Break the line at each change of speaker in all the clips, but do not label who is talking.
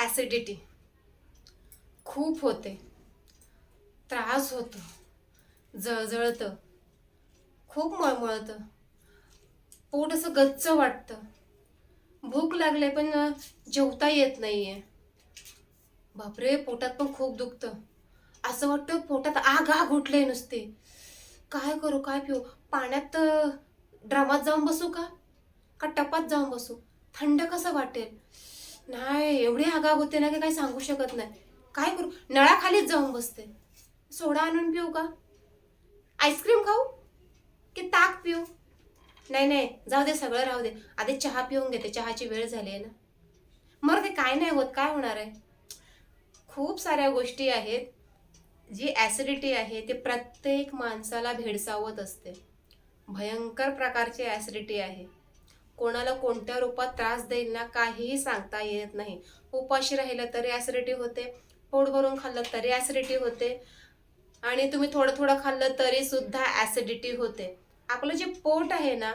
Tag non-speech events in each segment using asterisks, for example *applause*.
Acidity खूप होते. त्रास होतो. जळजळतं. खूप मळमळतं. पोट असं गच्च वाटतं. भूक लागले पण जेवता येत नाही आहे बापरे पोटात पण खूप दुखतं. असं वाटतं पोटात आग आग उठले नुसते. काय करू काय पिऊ? पाण्यात ड्रमात जाऊन बसू का? का टपात जाऊन बसू? थंड कसं वाटेल? नाही एवढी आगाग होते ना की काही सांगू शकत नाही. काय करू? नळाखालीच जाऊन बसते. सोडा आणून पिऊ का? आईस्क्रीम खाऊ? की ताक पिऊ? नाही नाही जाऊ दे सगळं राहू दे. आधी चहा पिऊन घेते चहाची वेळ झाली आहे ना. मग ते काय नाही होत काय होणार आहे? खूप साऱ्या गोष्टी आहेत जी ॲसिडिटी आहे ते प्रत्येक माणसाला भेडसावत असते. भयंकर प्रकारची ॲसिडिटी आहे. कोणाला कोणत्या रूपात त्रास देईल ना काहीही सांगता येत नाही. उपाशी राहिलं तरी ॲसिडिटी होते. पोट भरून खाल्लं तरी ॲसिडिटी होते. आणि तुम्ही थोडं थोडं खाल्लं तरी सुद्धा ॲसिडिटी होते. आपलं जे पोट आहे ना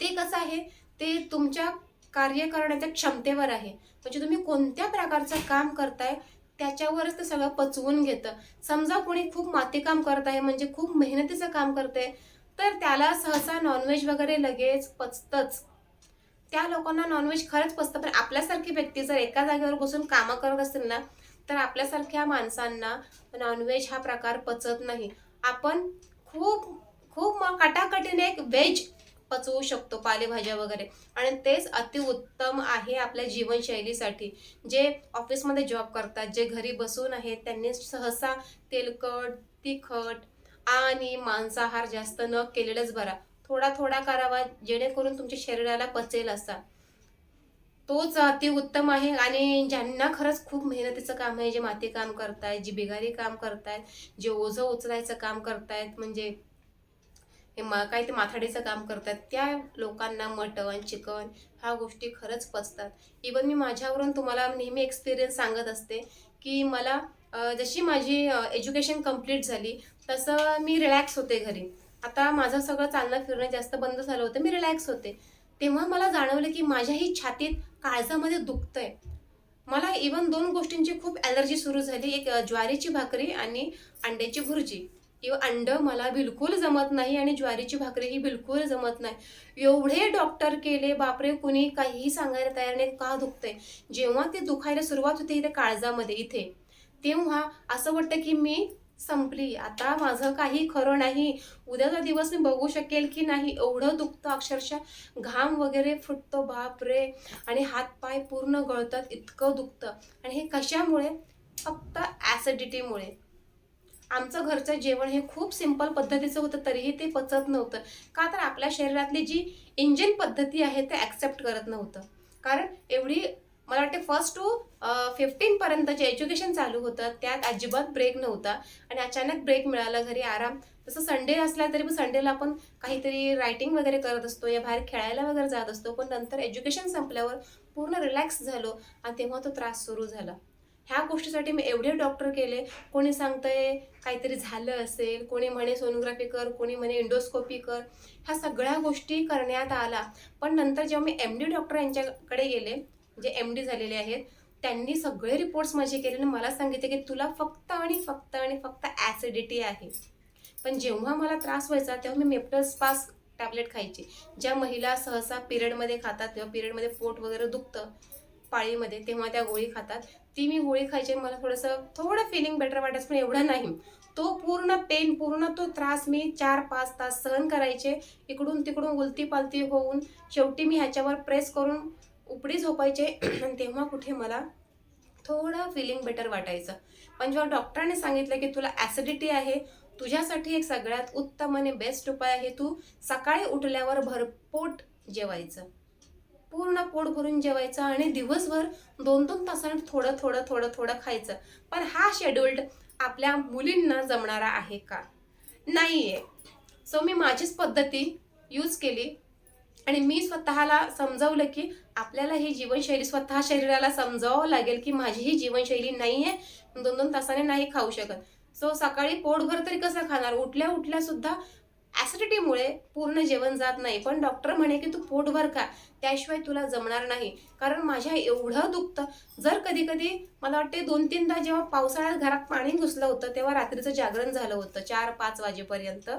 ते कसं आहे? ते तुमच्या कार्य करण्याच्या क्षमतेवर आहे. म्हणजे तुम्ही कोणत्या प्रकारचं काम करताय त्याच्यावरच ते सगळं पचवून घेतं. समजा कोणी खूप मातीकाम करत आहे म्हणजे खूप मेहनतीचं काम करते तर त्याला सहसा नॉनव्हेज वगैरे लगेच पचतंच. त्या लोकांना नॉनव्हेज खरंच पचतं पण आपल्यासारखी व्यक्ती जर एका जागेवर बसून कामं करत असेल ना तर आपल्यासारख्या माणसांना नॉनव्हेज हा प्रकार पचत नाही. आपण खूप खूप मग कटाकटीने एक व्हेज पचवू शकतो पालेभाज्या वगैरे. आणि तेच अतिउत्तम आहे आपल्या जीवनशैलीसाठी. जे ऑफिसमध्ये जॉब करतात जे घरी बसून आहेत त्यांनी सहसा तेलकट तिखट आणि मांसाहार जास्त न केलेलाच बरा. थोडा थोडा करावा जेणेकरून तुमच्या शरीराला पचेल असा. तोच अतिउत्तम आहे आणि ज्यांना खरंच खूप मेहनतीचं काम आहे जे माती काम करतायत जे बिगारी काम करतायत जे ओझं उचलायचं काम करतायत म्हणजे हे मा काय ते माथाडीचं काम करतात त्या लोकांना मटण चिकन ह्या गोष्टी खरंच पचतात. इवन मी माझ्यावरून तुम्हाला नेहमी एक्सपिरियन्स सांगत असते की मला जशी माझी एज्युकेशन कंप्लीट झाली तसं मी रिलॅक्स होते घरी. आता माझं सगळं चालणं फिरणं जास्त बंद झालं होतं मी रिलॅक्स होते. तेव्हा मला जाणवलं की माझ्याही छातीत काळजामध्ये दुखतंय. मला इवन दोन गोष्टींची खूप ॲलर्जी सुरू झाली एक ज्वारीची भाकरी आणि अंड्याची भुर्जी. किंवा अंड मला बिलकुल जमत नाही आणि ज्वारीची भाकरी ही बिलकुल जमत नाही. एवढे डॉक्टर केले बापरे कुणी काहीही सांगायला तयार नाही का दुखतंय? जेव्हा ते दुखायला सुरुवात होते इथे काळजामध्ये इथे. तेव्हा असं वाटतं की मी संपली. आता माझं काही खरं नाही. उद्याचा दिवस मी बघू शकेल की नाही एवढं दुखतं अक्षरशः. घाम वगैरे फुटतो बापरे आणि हातपाय पूर्ण गळतात इतकं दुखतं. आणि हे कशामुळे? फक्त ॲसिडिटीमुळे आमचं घरचं जेवण हे खूप सिंपल पद्धतीचं होतं तरीही ते पचत नव्हतं. का तर आपल्या शरीरातली जी इंजिन पद्धती आहे ते ॲक्सेप्ट करत नव्हतं. कारण एवढी मला वाटते फर्स्ट टू फिफ्टीनपर्यंत जे एज्युकेशन चालू होतं. त्यात अजिबात ब्रेक नव्हता. आणि अचानक ब्रेक मिळाला घरी आराम. तसं संडे असला तरी पण संडेला आपण काहीतरी रायटिंग वगैरे करत असतो या बाहेर खेळायला वगैरे जात असतो. पण नंतर एज्युकेशन संपल्यावर पूर्ण रिलॅक्स झालो आणि तेव्हा तो त्रास सुरू झाला. ह्या गोष्टीसाठी मी एवढे डॉक्टर केले. कोणी सांगतंय काहीतरी झालं असेल कोणी म्हणे सोनोग्राफी कर कोणी म्हणे इंडोस्कोपी कर. ह्या सगळ्या गोष्टी करण्यात आला. पण नंतर जेव्हा मी एम डी डॉक्टर यांच्याकडे गेले जे एम डी झालेले आहेत त्यांनी सगळे रिपोर्ट्स माझे केले आणि मला सांगितले की तुला फक्त आणि फक्त आणि फक्त ॲसिडिटी आहे. पण जेव्हा मला त्रास व्हायचा तेव्हा मी मेप्टल्स पास टॅबलेट खायची. ज्या महिला सहसा पिरियडमध्ये खातात तेव्हा पिरियडमध्ये पोट वगैरे दुखतं पाळीमध्ये तेव्हा त्या गोळी खातात. ती मी गोळी खायची मला थोडंसं थोडं फिलिंग बेटर वाटायचं पण एवढं नाही. तो पूर्ण पेन पूर्ण तो त्रास मी चार पाच तास सहन करायचे. इकडून तिकडून उलती पालती होऊन शेवटी मी ह्याच्यावर प्रेस करून उपडी झोपायचे. आणि *clears throat* तेव्हा कुठे मला थोडं फिलिंग बेटर वाटायचं. पण जेव्हा डॉक्टरांनी सांगितलं की तुला ॲसिडिटी आहे तुझ्यासाठी एक सगळ्यात उत्तम आणि बेस्ट उपाय आहे तू सकाळी उठल्यावर भरपोट जेवायचं. पूर्ण पोट भरून जेवायचं आणि दिवसभर दोन दोन तासांनी थोडं थोडं थोडं थोडं खायचं. पण हा शेड्युल्ड आपल्या मुलींना जमणारा आहे का? नाही आहे सो मी माझीच पद्धती यूज केली आणि मी स्वतःला समजवलं की आपल्याला ही जीवनशैली स्वतः शरीराला समजावं लागेल की माझी ही जीवनशैली नाही आहे दोन दोन तासाने नाही खाऊ शकत. सो सकाळी पोटभर तरी कसं खाणार? उठल्या उठल्या सुद्धा ॲसिडिटीमुळे पूर्ण जेवण जात नाही. पण डॉक्टर म्हणे की तू पोटभर खा. त्याशिवाय तुला जमणार नाही. कारण माझ्या एवढं दुखतं. जर कधी कधी मला वाटते दोन तीनदा जेव्हा पावसाळ्यात घरात पाणी घुसलं होतं तेव्हा रात्रीचं जागरण झालं होतं चार पाच वाजेपर्यंत.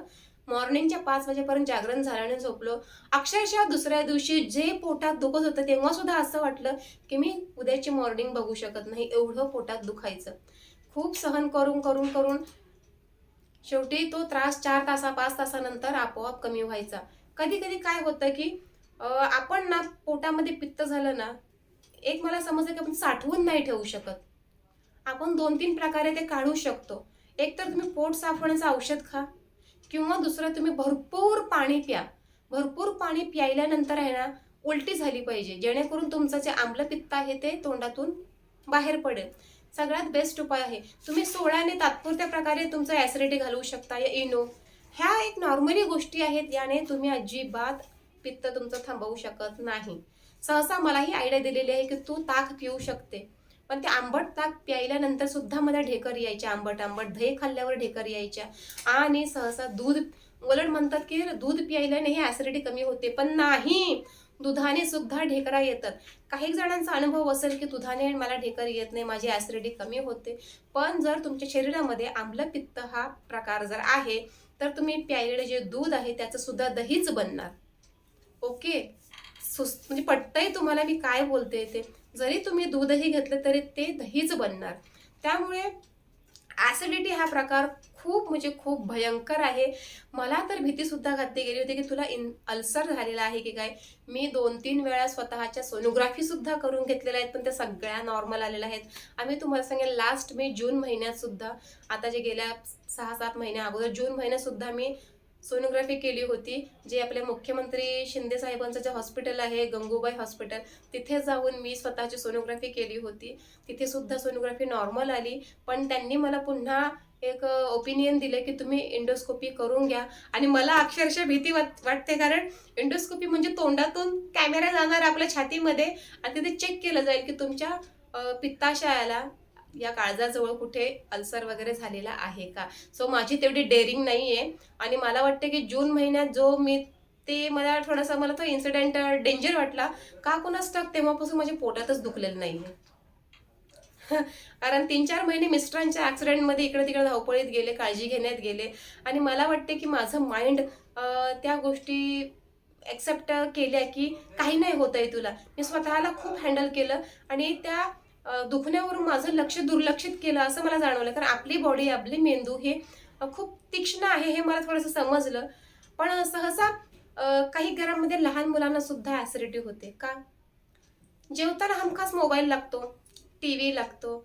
मॉर्निंगच्या पाच वाजेपर्यंत जागरण झाल्याने झोपलो. अक्षरशः दुसऱ्या दिवशी जे पोटात दुखत होतं तेव्हा सुद्धा असं वाटलं की मी उद्याची मॉर्निंग बघू शकत नाही एवढं पोटात दुखायचं. खूप सहन करून करून करून शेवटी तो त्रास चार तासा पाच तासानंतर आपोआप कमी व्हायचा. कधी कधी काय होतं की आपण ना पोटामध्ये पित्त झालं ना एक मला समजलं की आपण साठवून नाही ठेवू शकत. आपण दोन तीन प्रकारे ते काढू शकतो. एक तर तुम्ही पोट साफ होण्याचं औषध खा. किंवा दुसरं तुम्ही भरपूर पाणी प्या. भरपूर पाणी प्यायल्यानंतर आहे ना उलटी झाली पाहिजे. जेणेकरून तुमचं जे आम्ल पित्त आहे ते तोंडातून बाहेर पडेल. सगळ्यात बेस्ट उपाय आहे. तुम्ही सोळ्याने तात्पुरत्या प्रकारे तुमचं ॲसिडिटी घालवू शकता. या इनो. ह्या एक नॉर्मली गोष्टी आहेत याने तुम्ही अजिबात पित्त तुमचं थांबवू शकत नाही. सहसा मला ही आयडिया दिलेली आहे की तू ताक पिऊ शकते. पण ते आंबट ताक प्यायल्यानंतर सुद्धा मला ढेकर यायच्या आंबट आंबट दही खाल्ल्यावर ढेकर यायच्या. आणि सहसा दूध उलट म्हणतात की दूध प्यायल्याने ही ॲसिडिटी कमी होते पण नाही. दुधाने सुद्धा ढेकरा येतात. काही जणांचा अनुभव असेल की दुधाने मला ढेकर येत नाही माझी ॲसिडिटी कमी होते. पण जर तुमच्या शरीरामध्ये आम्लपित्त हा प्रकार जर आहे तर तुम्ही प्यायलेलं जे दूध आहे त्याचं सुद्धा दहीच बनणार. ओके? सुस्त म्हणजे पटतंय तुम्हाला मी काय बोलते ते? जरी तुम्ही दूधही घेतलं तरी ते दहीच बनणार. त्यामुळे ॲसिडिटी हा प्रकार खूप म्हणजे खूप भयंकर आहे. मला तर भीतीसुद्धा घातली गेली होती की तुला इन अल्सर झालेला आहे की काय? मी दोन तीन वेळा स्वतःच्या सोनोग्राफीसुद्धा करून घेतलेल्या आहेत पण त्या सगळ्या नॉर्मल आलेल्या आहेत. आम्ही तुम्हाला सांगेल लास्ट मी जून महिन्यातसुद्धा आता जे गेल्या सहा सात महिन्या अगोदर जून महिन्यातसुद्धा मी सोनोग्राफी केली होती जे आपले मुख्यमंत्री शिंदे साहेबांचं जे हॉस्पिटल आहे गंगूबाई हॉस्पिटल तिथे जाऊन मी स्वतःची सोनोग्राफी केली होती. तिथे सुद्धा सोनोग्राफी नॉर्मल आली पण त्यांनी मला पुन्हा एक ओपिनियन दिलं की तुम्ही इंडोस्कोपी करून घ्या. आणि मला अक्षरशः भीती वाट वाटते कारण इंडोस्कोपी म्हणजे तोंडातून कॅमेरा जाणार आपल्या छातीमध्ये आणि तिथे चेक केलं जाईल की तुमच्या पित्ताशयाला या काळजाजवळ कुठे अल्सर वगैरे झालेला आहे का? सो माझी तेवढी डेअरिंग नाही आहे आणि मला वाटते की जून महिन्यात जो मी ते मला थोडासा मला तो इन्सिडेंट डेंजर वाटला का कोणाच टाक तेव्हापासून माझ्या पोटातच दुखलेलं नाही *laughs* कारण तीन चार महिने मिस्टरांच्या ॲक्सिडेंटमध्ये इकडे तिकडे धावपळीत गेले काळजी घेण्यात गेले. आणि मला वाटते की माझं माइंड त्या गोष्टी ॲक्सेप्ट केल्या की काही नाही होत आहे तुला. मी स्वतःला खूप हँडल केलं. आणि त्या दुखण्यावरून माझं लक्ष दुर्लक्षित केलं असं मला जाणवलं. कारण आपली बॉडी आपली मेंदू हे खूप तीक्ष्ण आहे हे मला थोडंसं समजलं. पण सहसा काही घरांमध्ये लहान मुलांना सुद्धा ॲसिडिटी होते. का? जेवताना हमखास मोबाईल लागतो टी व्ही लागतो.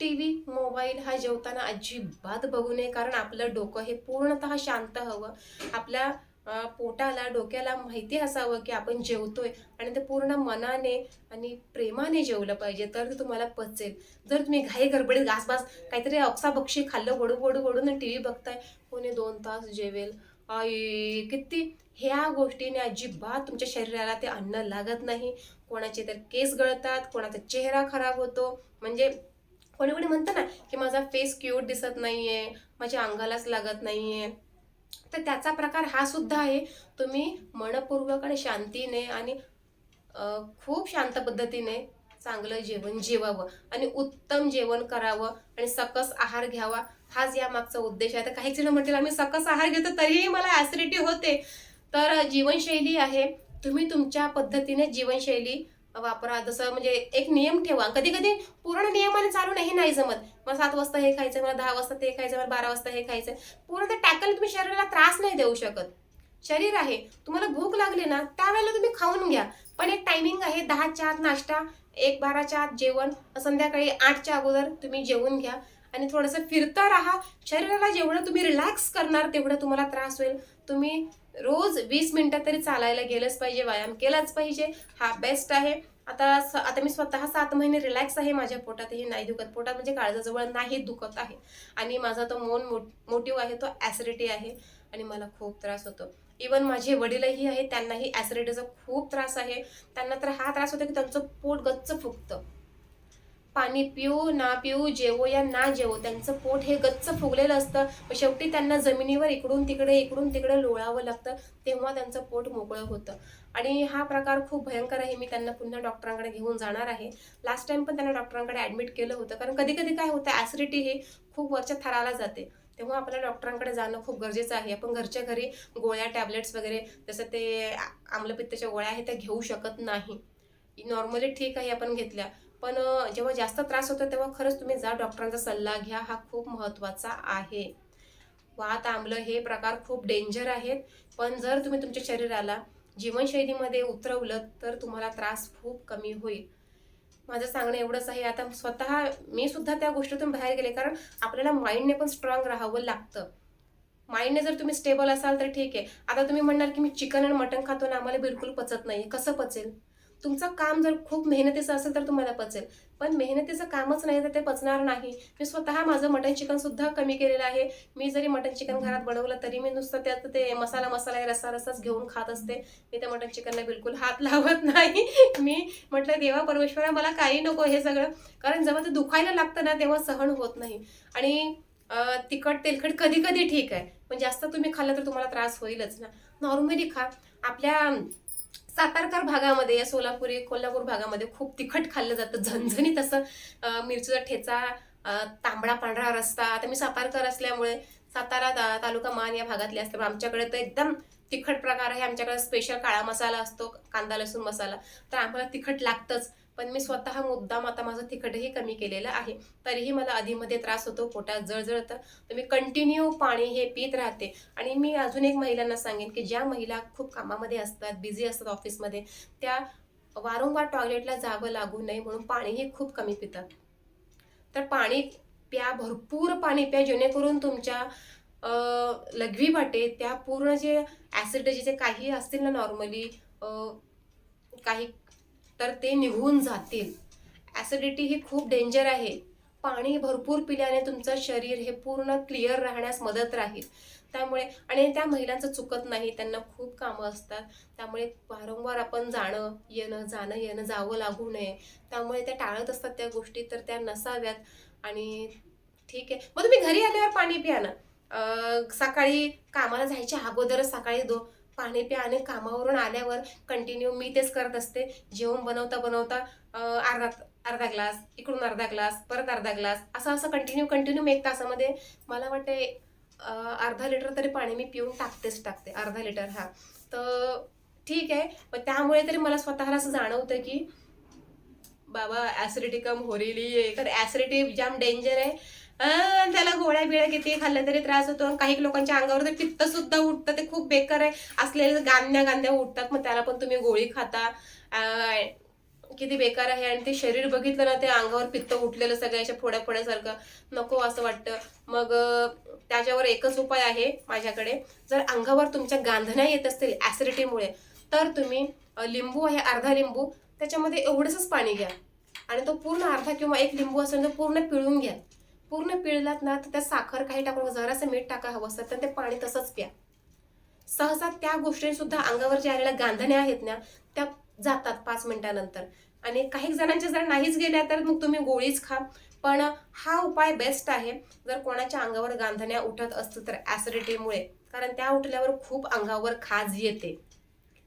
टी व्ही मोबाईल हा जेवताना अजिबात बघू नये. कारण आपलं डोकं हे पूर्णतः शांत हवं. आपल्या पोटाला डोक्याला माहिती असावं की आपण जेवतोय आणि ते पूर्ण मनाने आणि प्रेमाने जेवलं पाहिजे तर ते तुम्हाला पचेल. जर तुम्ही घाई गडबडीत घासबास काहीतरी अक्साबक्षी खाल्लं वडू वडू वडून टी व्ही बघताय कोणी दोन तास जेवेल. आई किती ह्या गोष्टीने अजिबात तुमच्या शरीराला ते अन्न लागत नाही. कोणाचे तर केस गळतात कोणाचा चेहरा खराब होतो. म्हणजे कोणी कोणी म्हणतं ना की माझा फेस क्यूट दिसत नाहीये माझ्या अंगालाच लागत नाहीये. तर त्याचा प्रकार हा सुद्धा आहे. तुम्ही मनपूर्वक आणि शांतीने आणि खूप शांत पद्धतीने चांगलं जेवण जेवावं आणि उत्तम जेवण करावं आणि सकस आहार घ्यावा हाच या मागचा उद्देश आहे. तर काही जण म्हणतील आम्ही सकस आहार घेतो तरीही मला ॲसिडिटी होते. तर जीवनशैली आहे. तुम्ही तुमच्या पद्धतीने जीवनशैली वापरा. जसं म्हणजे एक नियम ठेवा. कधी कधी पूर्ण नियमाने चालू नाही जमत. मला सात वाजता हे खायचं मला दहा वाजता ते खायचं मला बारा वाजता हे खायचं पूर्ण ते टॅकल तुम्ही शरीराला त्रास नाही देऊ शकत. शरीर आहे. तुम्हाला भूक लागली ना त्यावेळेला तुम्ही खाऊन घ्या. पण एक टायमिंग आहे दहाच्या आत नाश्ता एक बाराच्या आत जेवण संध्याकाळी आठच्या अगोदर तुम्ही जेवून घ्या. आणि थोडंसं फिरता राहा. शरीराला जेवढं तुम्ही रिलॅक्स करणार तेवढं तुम्हाला त्रास होईल. तुम्ही रोज वीस मिनटं तरी चालायला गेलंच पाहिजे व्यायाम केलाच पाहिजे. हा बेस्ट आहे. आता स- आता मी स्वतः सात महिने रिलॅक्स आहे माझ्या पोटातही नाही दुखत. पोटात म्हणजे काळजाजवळ नाही दुखत आहे. आणि माझा तो मोन मोटिव्ह आहे तो ॲसिडिटी आहे. आणि मला खूप त्रास होतो. इवन माझे वडीलही आहे त्यांनाही ॲसिडिटीचा खूप त्रास आहे. त्यांना तर हा त्रास होतो की त्यांचं पोट गच्च फुगतं. पाणी पिऊ ना पिऊ जेवो या ना जेवो. त्यांचं पोट हे गच्च फुगलेलं असतं. मग शेवटी त्यांना जमिनीवर इकडून तिकडे इकडून तिकडे लोळावं लागतं. तेव्हा त्यांचं पोट मोकळं होतं. आणि हा प्रकार खूप भयंकर आहे. मी त्यांना पुन्हा डॉक्टरांकडे घेऊन जाणार आहे. लास्ट टाइम पण त्यांना डॉक्टरांकडे ॲडमिट केलं होतं. कारण कधी कधी काय होतं ॲसिडिटी हे खूप वरच्या थराला जाते. तेव्हा आपल्याला डॉक्टरांकडे जाणं खूप गरजेचं आहे. आपण घरच्या घरी गोळ्या टॅबलेट्स वगैरे जसं ते आम्लपित्ताच्या गोळ्या आहेत त्या घेऊ शकत नाही. नॉर्मली ठीक आहे आपण घेतल्या. पण जेव्हा जास्त त्रास होतो तेव्हा खरंच तुम्ही जा डॉक्टरांचा सल्ला घ्या. हा खूप महत्त्वाचा आहे. वात आंबलं हे प्रकार खूप डेंजर आहेत. पण जर तुम्ही तुमच्या शरीराला जीवनशैलीमध्ये उतरवलं तर तुम्हाला त्रास खूप कमी होईल. माझं सांगणं एवढंच आहे. आता स्वतः मी सुद्धा त्या गोष्टीतून बाहेर गेले कारण आपल्याला माइंडने पण स्ट्रॉंग राहावं लागतं. माइंडने जर तुम्ही स्टेबल असाल तर ठीक आहे. आता तुम्ही म्हणणार की मी चिकन आणि मटण खातो ना आम्हाला बिलकुल पचत नाही. कसं पचेल? तुमचं काम जर खूप मेहनतीचं असेल तर तुम्हाला पचेल. पण मेहनतीचं कामच नाही तर ते पचणार नाही. मी स्वतः माझं मटन चिकन सुद्धा कमी केलेलं आहे. मी जरी मटन चिकन घरात बनवलं तरी मी नुसतं त्यात ते मसाला मसाला रस्सा रस्साच घेऊन खात असते. मी त्या मटन चिकनला बिलकुल हात *laughs* लावत नाही. मी म्हटलं देवा परमेश्वरा मला काही नको हे सगळं. कारण जेव्हा ते दुखायला लागतं ना तेव्हा सहन होत नाही. आणि तिखट तेलखट कधी कधी ठीक आहे. पण जास्त तुम्ही खाल्लं तर तुम्हाला त्रास होईलच ना. नॉर्मली खा. आपल्या सातारकर भागामध्ये या सोलापुरी कोल्हापूर भागामध्ये खूप तिखट खाल्लं जातं. झणझणीत असं मिरचीचा ठेचा तांबडा पांढरा रस्ता. आता मी सातारकर असल्यामुळे सातारा तालुका मान या भागातले असते आमच्याकडे तर एकदम तिखट प्रकार आहे. आमच्याकडे स्पेशल काळा मसाला असतो कांदा लसूण मसाला. तर आम्हाला तिखट लागतंच. पण मी स्वतः मुद्दाम आता माझं तिखटही कमी केलेलं आहे. तरीही मला आधीमध्ये त्रास होतो पोटात जळजळतं तर मी कंटिन्यू पाणी हे पित राहते. आणि मी अजून एक महिलांना सांगेन की ज्या महिला खूप कामामध्ये असतात बिझी असतात ऑफिसमध्ये त्या वारंवार टॉयलेटला जावं लागू नये म्हणून पाणीही खूप कमी पितात. तर पाणी प्या भरपूर पाणी प्या जेणेकरून तुमच्या लघवी वाटे त्या पूर्ण जे ॲसिडिटी जे काही असतील ना नॉर्मली काही तर ते निघून जातील. ॲसिडिटी ही खूप डेंजर आहे. पाणी भरपूर पिल्याने तुमचं शरीर हे पूर्ण क्लिअर राहण्यास मदत राहील. त्यामुळे आणि त्या महिलांचं चुकत नाही त्यांना खूप कामं असतात. त्यामुळे वारंवार आपण जाणं येणं जाणं येणं जावं लागू नये. त्यामुळे त्या टाळत असतात त्या गोष्टी तर त्या नसाव्यात. आणि ठीक आहे. मग तुम्ही घरी आल्यावर पाणी प्या ना. सकाळी कामाला जायच्या अगोदरच सकाळी दो पाणी प्या आणि कामावरून आल्यावर कंटिन्यू मी तेच करत असते. जेवण बनवता बनवता अर्धा अर्धा ग्लास इकडून अर्धा ग्लास परत अर्धा ग्लास असं असं कंटिन्यू कंटिन्यू एक तासामध्ये मला वाटते अर्धा लिटर तरी पाणी मी पिऊन टाकतेच टाकते अर्धा लिटर हा. तर ठीक आहे पण त्यामुळे तरी मला स्वतःला असं जाणवतं की बाबा ॲसिडिटी कम हो रेली आहे तर ॲसिडिटी जाम डेंजर आहे. त्याला गोळ्या बिळ्या किती खाल्ल्या तरी त्रास होतो. आणि काही लोकांच्या अंगावर तर पित्त सुद्धा उठतं. ते खूप बेकार आहे. असलेले गांद्या गांद्या उठतात. मग त्याला पण तुम्ही गोळी खाता. किती बेकार आहे. आणि ते शरीर बघितलं ना ते अंगावर पित्त उठलेलं सगळ्याच्या फोड्या फोड्यासारखं. नको असं वाटतं. मग त्याच्यावर एकच उपाय आहे माझ्याकडे. जर अंगावर तुमच्या गांधण्या येत असतील ॲसिडिटीमुळे तर तुम्ही लिंबू आहे अर्धा लिंबू. त्याच्यामध्ये एवढंच पाणी घ्या. आणि तो पूर्ण अर्धा किंवा एक लिंबू असेल तर पूर्ण पिळून घ्या. पूर्ण पिळलात ना तर त्यात साखर काही टाकून जरासं मीठ टाका हवं असतं तर ते पाणी तसंच प्या. सहसा त्या गोष्टींसुद्धा अंगावर जे आलेल्या गांधण्या आहेत ना त्या जातात पाच मिनिटानंतर. आणि काही जणांच्या जर नाहीच गेल्या तर मग तुम्ही गोळीच खा. पण हा उपाय बेस्ट आहे. जर कोणाच्या अंगावर गांधण्या उठत असतील तर ॲसिडिटीमुळे कारण त्या उठल्यावर खूप अंगावर खाज येते.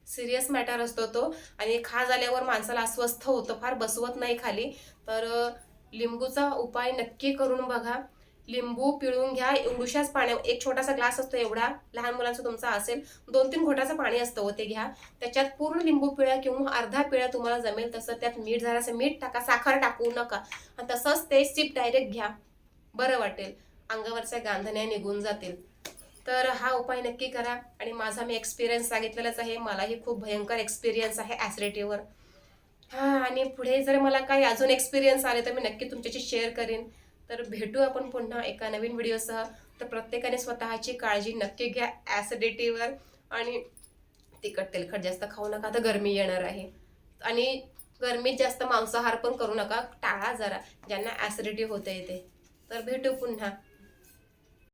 सिरियस मॅटर असतो तो. आणि खाज आल्यावर माणसाला अस्वस्थ होतं फार बसवत नाही खाली. तर लिंबूचा उपाय नक्की करून बघा. लिंबू पिळून घ्या. एवढ्याच पाण्या एक छोटासा ग्लास असतो एवढा लहान मुलांचा तुमचा असेल दोन तीन घोटाचं पाणी असतं हो ते घ्या. त्याच्यात पूर्ण लिंबू पिळा किंवा अर्धा पिळा तुम्हाला जमेल तसं त्यात मीठ झाल्याचं मीठ टाका साखर टाकू नका. आणि तसंच ते सिप डायरेक्ट घ्या. बरं वाटेल. अंगावरच्या गांधण्या निघून जातील. तर हा उपाय नक्की करा. आणि माझा मी एक्सपिरियन्स सांगितलेलाच आहे. मलाही खूप भयंकर एक्सपिरियन्स आहे ॲसिडिटीवर हां आणि पुढे जर मला काही अजून एक्सपिरियन्स आले तर मी नक्की तुमच्याशी शेअर करेन. तर भेटू आपण पुन्हा एका नवीन व्हिडिओसह तर प्रत्येकाने स्वतःची काळजी नक्की घ्या ॲसिडिटीवर आणि तिखट तेलखट जास्त खाऊ नका तर गरमी येणार आहे. आणि गरमीत जास्त मांसाहार पण करू नका टाळा जरा ज्यांना ॲसिडिटी होते येते तर भेटू पुन्हा.